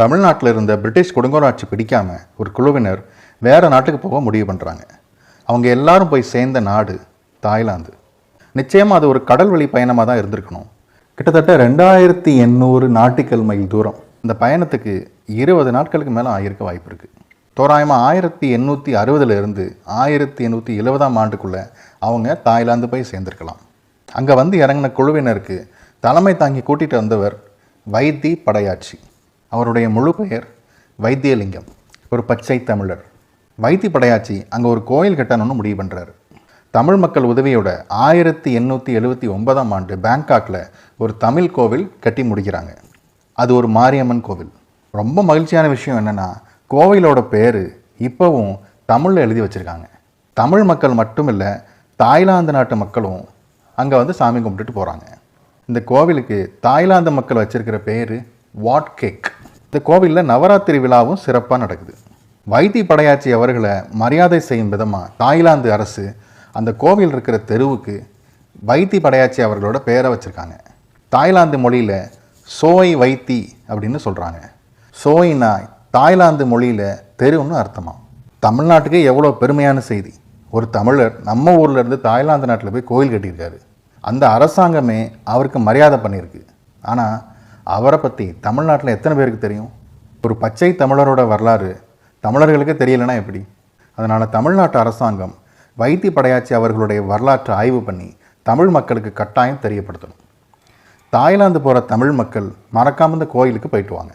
தமிழ்நாட்டில் இருந்த பிரிட்டிஷ் கொடுங்கோராட்சி பிடிக்காமல் ஒரு குழுவினர் வேறு நாட்டுக்கு போக முடிவு பண்ணுறாங்க அவங்க எல்லாரும் போய் சேர்ந்த நாடு தாய்லாந்து. நிச்சயமாக அது ஒரு கடல் வழி பயணமாக தான் இருந்திருக்கணும். கிட்டத்தட்ட ரெண்டாயிரத்தி எண்ணூறு நாட்டுக்கல் மைல் தூரம். இந்த பயணத்துக்கு இருபது நாட்களுக்கு மேலே ஆகியிருக்க வாய்ப்பு இருக்குது தோராயமாக ஆயிரத்தி எண்ணூற்றி அறுபதுலேருந்து ஆயிரத்தி எண்ணூற்றி எழுபதாம் ஆண்டுக்குள்ளே அவங்க தாய்லாந்து போய் சேர்ந்திருக்கலாம். அங்கே வந்து இறங்கின குழுவினருக்கு தலைமை தாங்கி கூட்டிகிட்டு வந்தவர் வைத்தி படையாட்சி. அவருடைய முழு பெயர் வைத்தியலிங்கம். ஒரு பச்சை தமிழர். வைத்தி படையாச்சி அங்கே ஒரு கோயில் கட்டணும்னு முடிவு பண்ணுறாரு தமிழ் மக்கள் உதவியோட ஆயிரத்தி எண்ணூற்றி எழுபத்தி ஒன்பதாம் ஆண்டு பேங்காக்கில் ஒரு தமிழ் கோவில் கட்டி முடிக்கிறாங்க. அது ஒரு மாரியம்மன் கோவில். ரொம்ப மகிழ்ச்சியான விஷயம் என்னென்னா கோவிலோட பேர் இப்போவும் தமிழில் எழுதி வச்சுருக்காங்க. தமிழ் மக்கள் மட்டும் இல்லை தாய்லாந்து நாட்டு மக்களும் அங்கே வந்து சாமி கும்பிட்டுட்டு போகிறாங்க இந்த கோவிலுக்கு தாய்லாந்து மக்கள் வச்சுருக்கிற பேர் வாட் கேக். இந்த கோவிலில் நவராத்திரி விழாவும் சிறப்பாக நடக்குது. வைத்தி படையாச்சி அவர்களை மரியாதை செய்யும் விதமாக தாய்லாந்து அரசு அந்த கோவில் இருக்கிற தெருவுக்கு வைத்தி படையாச்சி அவர்களோட பெயரை வச்சுருக்காங்க. தாய்லாந்து மொழியில் சோய் வைத்தி அப்படின்னு சொல்கிறாங்க சோய்னா தாய்லாந்து மொழியில் தெருவுன்னு அர்த்தமாக தமிழ்நாட்டுக்கு எவ்வளோ பெருமையான செய்தி. ஒரு தமிழர் நம்ம ஊர்லேருந்து தாய்லாந்து நாட்டில் போய் கோயில் கட்டியிருக்காரு. அந்த அரசாங்கமே அவருக்கு மரியாதை பண்ணியிருக்கு. ஆனால் அவரை பற்றி தமிழ்நாட்டில் எத்தனை பேருக்கு தெரியும்? ஒரு பச்சை தமிழரோட வரலாறு தமிழர்களுக்கு தெரியலனா எப்படி? அதனால் தமிழ்நாட்டு அரசாங்கம் வைத்தி படையாச்சி அவர்களுடைய வரலாற்றை ஆய்வு பண்ணி தமிழ் மக்களுக்கு கட்டாயம் தெரியப்படுத்தணும். தாய்லாந்து போகிற தமிழ் மக்கள் மறக்காம இந்த கோயிலுக்கு போயிட்டு வாங்க.